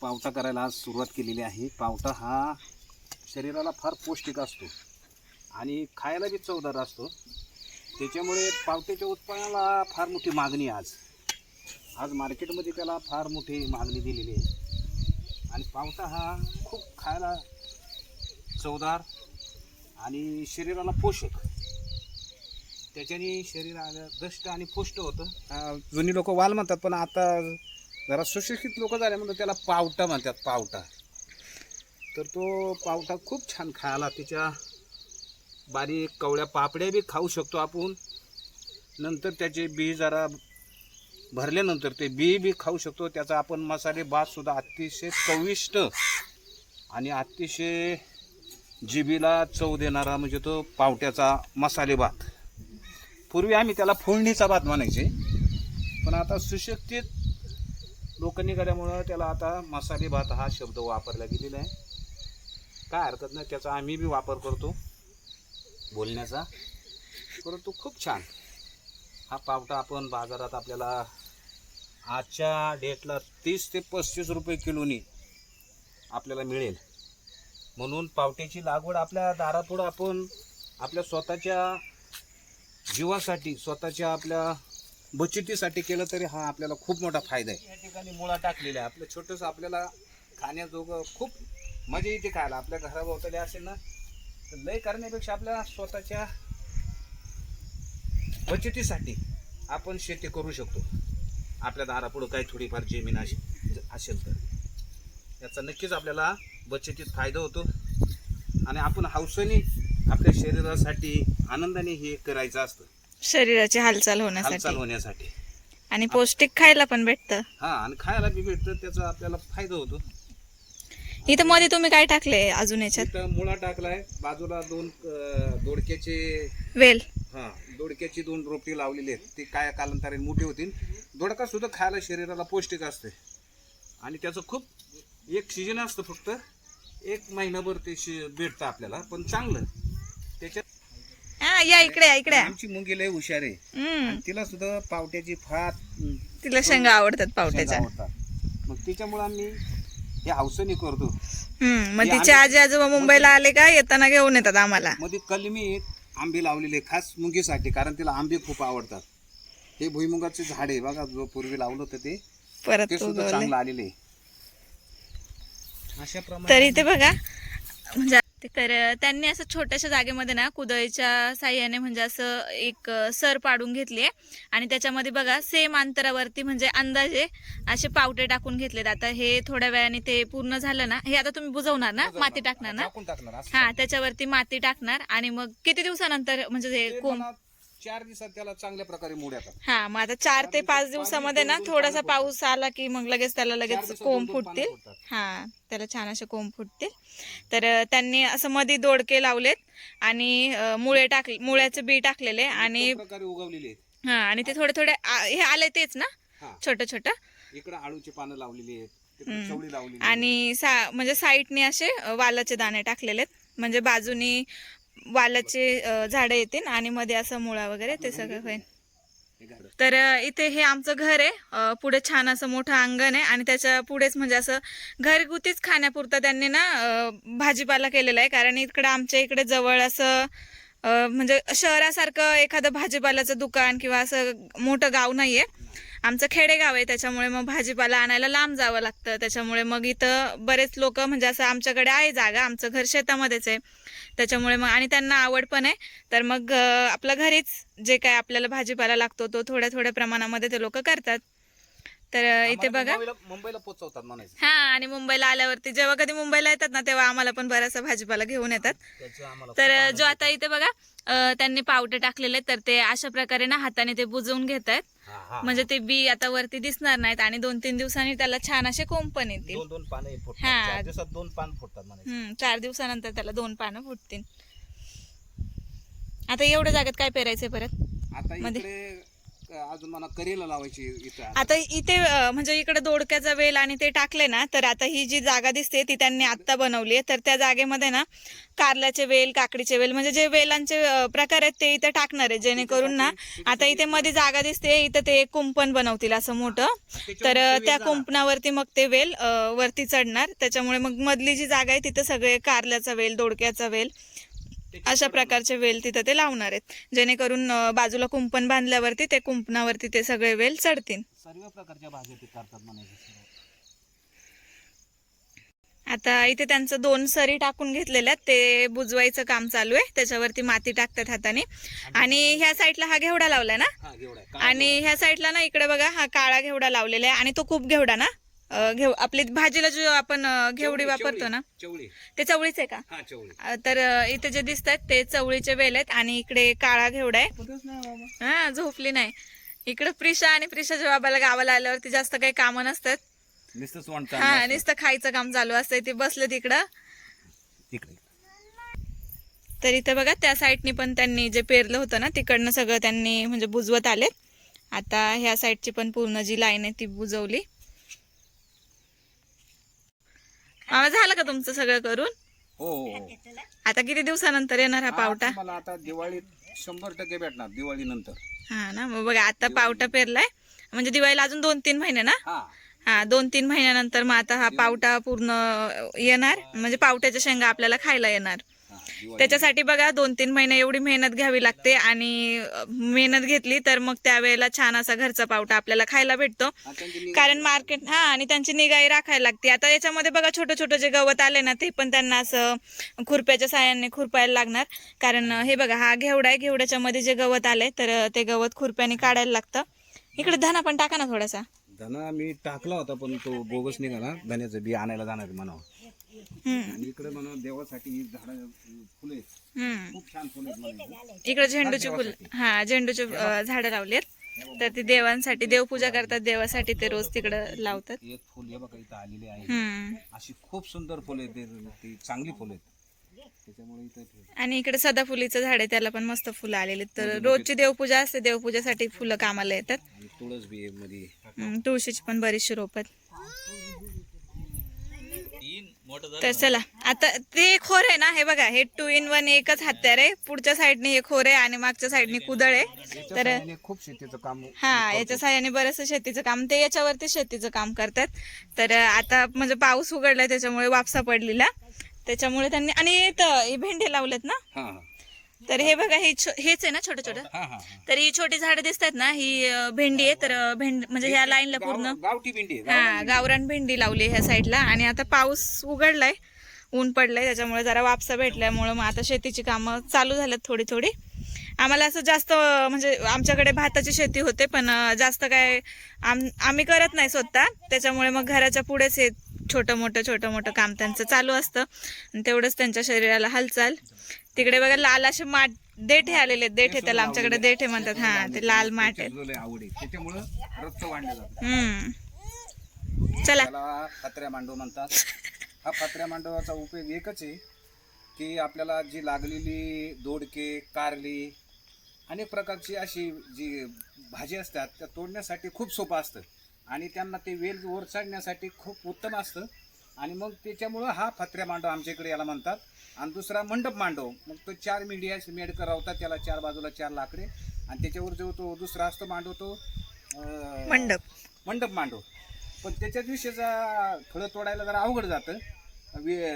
पावटा करायला आज सुरुवात केलेली आहे. पावटा हा शरीराला फार पौष्टिक असतो आणि खायला बी चवदार असतो. त्याच्यामुळे पावट्याच्या उत्पन्नाला फार मोठी मागणी आहे आज. आज मार्केटमध्ये त्याला फार मोठी मागणी दिलेली आहे. आणि पावटा हा खूप खायला चवदार आणि शरीराला पोषक. त्याच्याने शरीराला दष्ट आणि पुष्ट होतं. जुनी लोक वाल म्हणतात पण आता जरा सुशिक्षित लोक झाले म्हणतात त्याला पावटा म्हणतात पावटा. तर तो पावटा खूप छान खायला त्याच्या बारीक कवळ्या पापड्या बी खाऊ शकतो आपण. नंतर त्याचे बी जरा भरल्यानंतर ते बी बी खाऊ शकतो. त्याचा आपण मसाले भात सुद्धा अतिशय चविष्ट आणि अतिशय जिबीला चव देणारा म्हणजे तो पावट्याचा मसाले भात. पूर्वी आम्ही त्याला फोडणीचा भात म्हणायचे. पण आता सुशिक्षित लोक निघाल्यामुळं त्याला आता मसाले भात हा शब्द वापरला गेलेला आहे. काय हरकत नाही त्याचा आम्ही बी वापर करतो. बोलण्याचा. परंतु खूप छान. हा पावटा आपण बाजारात आपल्याला आजच्या डेटला तीस ते पस्तीस रुपये किलोनी आपल्याला मिळेल. म्हणून पावट्याची लागवड आपल्या दारापुढं आपण आपल्या स्वतःच्या जीवासाठी स्वतःच्या आपल्या बचतीसाठी केलं तरी हा आपल्याला खूप मोठा फायदा आहे. या ठिकाणी मुळा टाकलेला आहे आपलं छोटंसं आपल्याला खाण्याजोगं खूप मजा येते खायला. आपल्या घराभोवताली असेल ना तर लय करण्यापेक्षा आपल्या स्वतःच्या बचतीसाठी आपण शेती करू शकतो. आपल्या दारापुढं काही थोडीफार जमीन असेल असेल तर. याचा नक्कीच आपल्याला बचतीत फायदा होतो. आणि आपण हौसेने आपल्या शरीरासाठी आनंदाने हे करायचं असतं. शरीराची हालचाल हालचाल होण्यासाठी. होण्यासाठी आणि पौष्टिक खायला पण भेटतं. हा आणि खायला बी भेटतं त्याचा आपल्याला फायदा होतो. इथं मध्ये तुम्ही काय टाकले अजून याच्यात? इथं मुळा टाकलाय बाजूला दोन अं, दोडक्याचे वेल. हा दोडक्याची दोन रोपटी लावलेली आहेत. ती काय कालांतराने मोठी होतील. दोडका सुद्धा खायला शरीराला पौष्टिक असते. आणि त्याचं खूप एक सीजन असतं फक्त. एक महिनाभर ते शे- भेटतं आपल्याला पण चांगलं. हा, या इकडे या इकडे. या. आमची मुंगी लय हुशार आहे. हम्म, आणि तिला सुद्धा पावट्याची फार तिला शेंगा आवडतात. शेंगा पावट्याच्या. आवडतात. मग त्याच्यामुळे आम्ही हे हौसनी करतो. हम्म मग तिचे आजी आजोबा मुंबईला आले का? येताना घेऊन येतात आम्हाला. मध्ये कलमी आंबे लावलेले खास मुंगीसाठी कारण तिला आंबे खूप आवडतात. हे भुईमुगाचे झाड आहे बघा जो पूर्वी लावलं होतं ते. परत ते सुद्धा उगवले. चांगलं आलेले. अशा तर प्रमाणे इथे बघा. म्हणजे तर त्यांनी असं छोट्याशा जागेमध्ये ना कुदळीच्या साह्याने म्हणजे असं एक सर पाडून घेतली आहे. आणि त्याच्यामध्ये बघा सेम अंतरावरती म्हणजे अंदाजे असे पावटे टाकून घेतलेत. आता हे थोड्या वेळाने ते पूर्ण झालं ना हे आता तुम्ही बुजवणार ना? माती टाकणार ना? हा त्याच्यावरती माती टाकणार आणि मग किती दिवसानंतर म्हणजे ते कोंब चार दिवसात त्याला चांगल्या प्रकारे मूड येतात. हा मग आता चार ते पाच दिवसामध्ये ना थोडासा पाऊस आला की मग लगेच त्याला लगेच दिवसात कोंब दोन-दोन पानं फुटतील. फुटतात. हा त्याला छान असे कोंब फुटतील. तर अ, त्यांनी असं मध्ये दोडके लावलेत आणि अ, मुळे टाक मुळ्याचे बी टाकलेले आणि प्रकारे उगवलेले आहेत. हा आणि ते थोडे थोडे आ- हे आले तेच ना? हा. छोटं छोटं. इकडे आळूची पानं लावलेली आहेत तिकडे हम्म. चवळी लावलेली आहे. आणि सा म्हणजे साईडने असे अ, वालाचे दाणे टाकलेले आहेत. म्हणजे बाजूनी वालाचे झाडं येतील आणि मध्ये असं मुळा वगैरे ते सगळं होईल. तर इथे हे आमचं घर आहे. पुढे छान असं मोठं अंगण आहे आणि त्याच्या पुढेच म्हणजे असं घरगुतीच खाण्यापुरतं त्यांनी ना भाजीपाला केलेला आहे. कारण इकडं आमच्या इकडे जवळ असं म्हणजे शहरासारखं एखादं भाजीपाल्याचं दुकान किंवा असं मोठं गाव नाहीये. आमचं खेडेगाव आहे त्याच्यामुळे मग भाजीपाला आणायला लांब जावं लागतं. त्याच्यामुळे मग इथं बरेच लोक म्हणजे असं आमच्याकडे आहे जागा आमचं घर शेतामध्येच आहे. त्याच्यामुळे मग आणि त्यांना आवड पण आहे. तर मग आपलं घरीच जे काय आपल्याला भाजीपाला लागतो तो थोड्या थोड्या प्रमाणामध्ये ते लोक करतात. तर इथे बघा. मुंबईला पोचवतात म्हणायचं. हा आणि मुंबईला आल्यावरती जेव्हा कधी मुंबईला येतात ना तेव्हा आम्हाला पण बराचसा भाजीपाला घेऊन येतात. तर जो आता इथे बघा त्यांनी पावटे टाकलेले तर ते अशा प्रकारे ना हाताने ते बुजवून घेत आहेत. म्हणजे ते बी आता वरती दिसणार नाहीत आणि दोन तीन दिवसांनी त्याला छान असे कोंब पण येतील. दोन फुटतात. हा. चार दिवसात दोन पान फुटतात म्हणायचं. हम्म चार दिवसानंतर त्याला दोन पानं फुटतील. आता एवढ्या जागेत काय पेरायचंय परत? आता अजून मला करेला लावायची इथं. आता इथे अं, म्हणजे इकडे दोडक्याचा वेल आणि ते टाकले ना तर आता ही जी जागा दिसते ती त्यांनी आत्ता बनवली आहे. तर त्या जागेमध्ये ना कारल्याचे वेल काकडीचे वेल म्हणजे जे वेलांचे अं, प्रकार आहेत ते इथे टाकणार आहे. जेणेकरून ना आता इथे मध्ये जागा दिसते इथं ते कुंपण बनवतील असं मोठं. तर अं, त्या कुंपणावरती मग ते वेल अं, वरती चढणार. त्याच्यामुळे मग मधली जी जागा आहे तिथं सगळे कारल्याचा वेल दोडक्याचा वेल अशा प्रकारचे वेल तिथं ते लावणार आहेत. जेणेकरून बाजूला कुंपण बांधल्यावरती ते कुंपणावरती ते सगळे वेल चढतील. सर्व प्रकारच्या भाज्या करतात आता इथे त्यांचं दोन सरी टाकून घेतलेल्या आहेत. ते बुजवायचं काम चालू आहे. त्याच्यावरती माती टाकतात हाताने. आणि ह्या साईडला हा घेवडा लावलाय ना. आणि ह्या साईडला ना इकडे बघा हा काळा घेवडा लावलेला आहे. आणि तो खूप घेवडा ना? अं, घेव आपली भाजीला जो आपण घेवडी वापरतो ना चवळी. ते चवळीच आहे का? हा तर इथे जे दिसतात ते चवळीचे वेल आहेत आणि इकडे काळा घेवडा आहे. हा झोपली नाही. इकडे प्रिशा आणि प्रिशाच्या बाबाला गावाला आल्यावरती जास्त काही कामं नसतात. हा नुसतं खायचं काम चालू असतंय ते बसले तिकडं. तर इथं बघा त्या साईडनी पण त्यांनी जे पेरलं होतं ना तिकडनं सगळं त्यांनी म्हणजे बुजवत आले आता ह्या साईडची पण पूर्ण जी लाईन आहे ती बुजवली. मामा झालं का तुमचं सगळं करून? हो हो. आता किती दिवसानंतर येणार हा पावटा? मला आता दिवाळीत शंभर टक्के भेटणार दिवाळी नंतर हा ना मग बघा आता पावटा पेरलाय. म्हणजे दिवाळीला अजून दोन तीन महिने ना? हा. हा दोन तीन महिन्यानंतर मग आता हा पावटा पूर्ण येणार. म्हणजे पावट्याच्या शेंगा आपल्याला खायला येणार. त्याच्यासाठी बघा दोन तीन महिने एवढी मेहनत घ्यावी लागते आणि मेहनत घेतली तर मग त्यावेळेला छान असा घरचा पावटा आपल्याला खायला भेटतो. कारण मार्केट हा आणि त्यांची निगाही राखायला लागते. आता याच्यामध्ये बघा छोटं छोटं जे गवत आले ना ते पण त्यांना असं खुरप्याच्या साह्याने खुरपायला लागणार. कारण हे बघा हा घेवडा आहे. घेवड्याच्या मध्ये जे गवत आलंय तर ते गवत खुरप्याने काढायला लागतं. इकडे धना पण टाका ना थोडासा. धना मी टाकला होता पण तो बोगस निघाला. धन्याचं बी आणायला जाणार म्हणावं. आणि इकडे म्हणा देवासाठी ही झाडं फुले. आहेत. हम्म. खूप छान फुले आहेत. इकडे झेंडूचे फुल हा झेंडूचे अ, झाडं लावली आहेत तर ते देवांसाठी देवपूजा करतात देवासाठी ते रोज तिकडं लावतात. एक फुल हे बघा इथं आलेले आहे. हम्म. अशी खूप सुंदर फुले आहेत. ते- ती चांगली फुले आहेत. त्याच्यामुळे इथं ठेव- आणि इकडे सदाफुलीचं झाड आहे त्याला पण मस्त फुलं आलेली आहेत. तर रोजची देवपूजा असते देवपूजासाठी फुलं कामाला येतात. आणि तुळस बी आहे मध्ये. हम्म, तुळशीची पण बरीचशी रोप आहेत. तर चला आता ते खोर आहे ना हे बघा हे टू इन वन एकच हत्यार आहे. पुढच्या साईडने हे खोर आहे आणि मागच्या साईडने कुदळ आहे. तर खूप शेतीचं काम हा याच्या साह्याने बरंचसं शेतीचं काम ते याच्यावरती शेतीचं काम करतात. तर आता म्हणजे पाऊस उघडलाय त्याच्यामुळे वापसा पडलेला. त्याच्यामुळे त्यांनी आणि हे भेंडे लावलेत ना? तर हे बघा हे छो- हेच आहे ना छोटं छोटं? हा हा तर ही छोटी झाडं दिसतात ना ही अं, भेंडी आहे तर अं, भेंड म्हणजे ह्या लाईनला पूर्ण गाव- गावठी भेंडी आहे हा गावरान भेंडी लावली ह्या साईडला आणि आता पाऊस उघडलाय ऊन पडलंय त्याच्यामुळे जरा वापसा भेटल्यामुळे मग आता शेतीची कामं चालू झाल्यात थोडी थोडी आम्हाला असं जास्त अं, म्हणजे आमच्याकडे भाताची शेती होते पण अं, जास्त काय आम आम्ही करत नाही स्वतः. त्याच्यामुळे मग घराच्या पुढेच हे छोटं मोठं छोटं मोठं काम त्यांचं चालू असतं. आणि तेवढंच त्यांच्या शरीराला हालचाल. तिकडे बघा लाल असे माठ देठे आलेले. देठे त्याला आमच्याकडे देठे म्हणतात. हा ते लाल माठ हम्म. चला. त्याला फत्र्या मांडव म्हणतात. हा फत्र्या मांडवाचा उपयोग एकच आहे की आपल्याला जी लागलेली दोडके कारली अनेक प्रकारची अशी जी भाजी असतात त्या तोडण्यासाठी खूप सोपं असतं. आणि त्यांना ते वेल वर चढण्यासाठी खूप उत्तम असतं. आणि मग त्याच्यामुळं हा फत्र्या मांडव आमच्या इकडे याला म्हणतात. आणि दुसरा मंडप मांडव. मग तो चार मीडिया मेड करावतात त्याला चार बाजूला चार लाकडे. आणि त्याच्यावर जो तो दुसरा असतो मांडव तो मंडप. मंडप मांडव. पण त्याच्या दिवशीचा फळं तोडायला जरा अवघड जातं. वे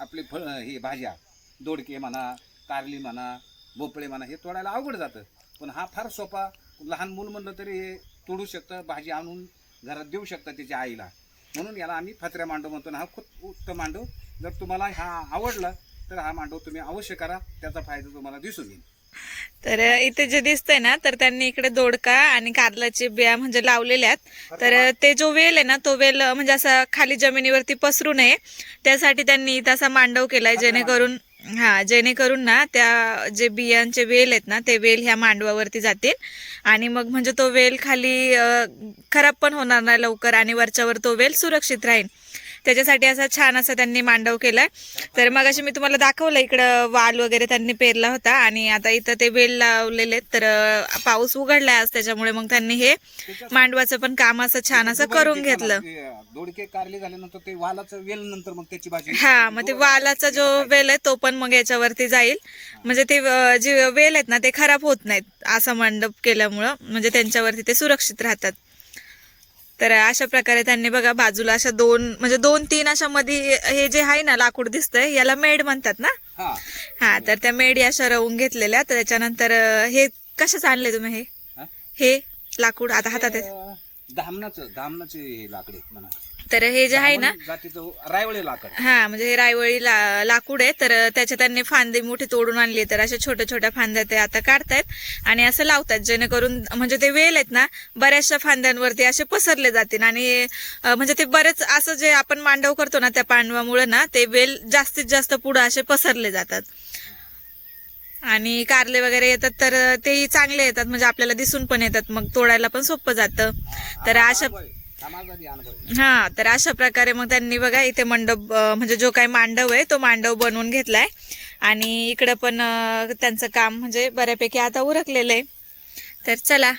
आपले फळ हे भाज्या दोडके म्हणा कारली म्हणा भोपळे म्हणा हे तोडायला अवघड जातं. पण हा फार सोपा लहान मूल म्हणलं तरी हे तोडू शकतं भाजी आणून घरात देऊ शकतं त्याच्या आईला. म्हणून याला आम्ही फत्र्या मांडव म्हणतो आणि हा खूप उत्तम मांडव. जर तुम्हाला हा आवडला तर हा मांडव तुम्ही अवश्य करा त्याचा फायदा तुम्हाला दिसून येईल. तर इथे जे दिसतंय ना तर त्यांनी इकडे दोडका आणि कारल्याचे बिया म्हणजे लावलेल्या आहेत. तर ते जो वेल आहे ना तो वेल म्हणजे असा खाली जमिनीवरती पसरू नये. त्यासाठी त्यांनी इथं असा मांडव केलाय जेणेकरून हा जेणेकरून ना त्या जे बियांचे वेल आहेत ना ते वेल ह्या मांडवावरती जातील. आणि मग म्हणजे तो वेल खाली खराब पण होणार नाही लवकर आणि वरच्यावर तो वेल सुरक्षित राहील. त्याच्यासाठी असा छान असा त्यांनी मांडव केलाय. तर मग अशी मी तुम्हाला दाखवलं इकडं वाल वगैरे त्यांनी पेरला होता आणि आता इथं ते वेल लावलेले. तर पाऊस उघडलाय आज त्याच्यामुळे मग त्यांनी हे मांडवाचं पण काम असं छान असं करून घेतलं. दोडके कारले झाल्यानंतर ते वालाचं वेल नंतर मग त्याची भाजी हा मग ते वालाचा जो वेल आहे तो पण मग याच्यावरती जाईल. म्हणजे ते जे वेल आहेत ना ते खराब होत नाहीत असं मंडप केल्यामुळं. म्हणजे त्यांच्यावरती ते सुरक्षित राहतात. तर अशा प्रकारे त्यांनी बघा बाजूला अशा दोन म्हणजे दोन तीन अशा मध्ये हे जे आहे ना लाकूड दिसतंय याला मेड म्हणतात ना? हा. तर त्या मेडी अशा रवून घेतलेल्या तर त्याच्यानंतर हे कशाच आणले तुम्ही हे? हा? लाकूड आता हातात धामणाचं धामणाचे लाकडे म्हणा. तर हे जे आहे ना जातीचं रायवळे लाकड. हा म्हणजे हे रायवळी ला, लाकूड आहे. तर त्याच्या त्यांनी फांदी मोठी तोडून आणली. तर अशा छोट्या छोट्या फांद्या ते आता काढतायत आणि असं लावतात जेणेकरून म्हणजे ते वेल आहेत ना बऱ्याचशा फांद्यांवरती असे पसरले जातील. आणि अं, म्हणजे ते बरेच असं जे आपण मांडव करतो ना त्या पांडवामुळे ना ते वेल जास्तीत जास्त पुढे असे पसरले जातात. आणि कारले वगैरे येतात तर तेही चांगले येतात. म्हणजे आपल्याला दिसून पण येतात. मग तोडायला पण सोपं जातं. तर अशा. हा तर अशा प्रकारे मग त्यांनी बघा इथे मंडप म्हणजे जो काही मांडव आहे तो मांडव बनवून घेतलाय. आणि इकडं पण त्यांचं काम म्हणजे बऱ्यापैकी आता उरकलेलं आहे. तर चला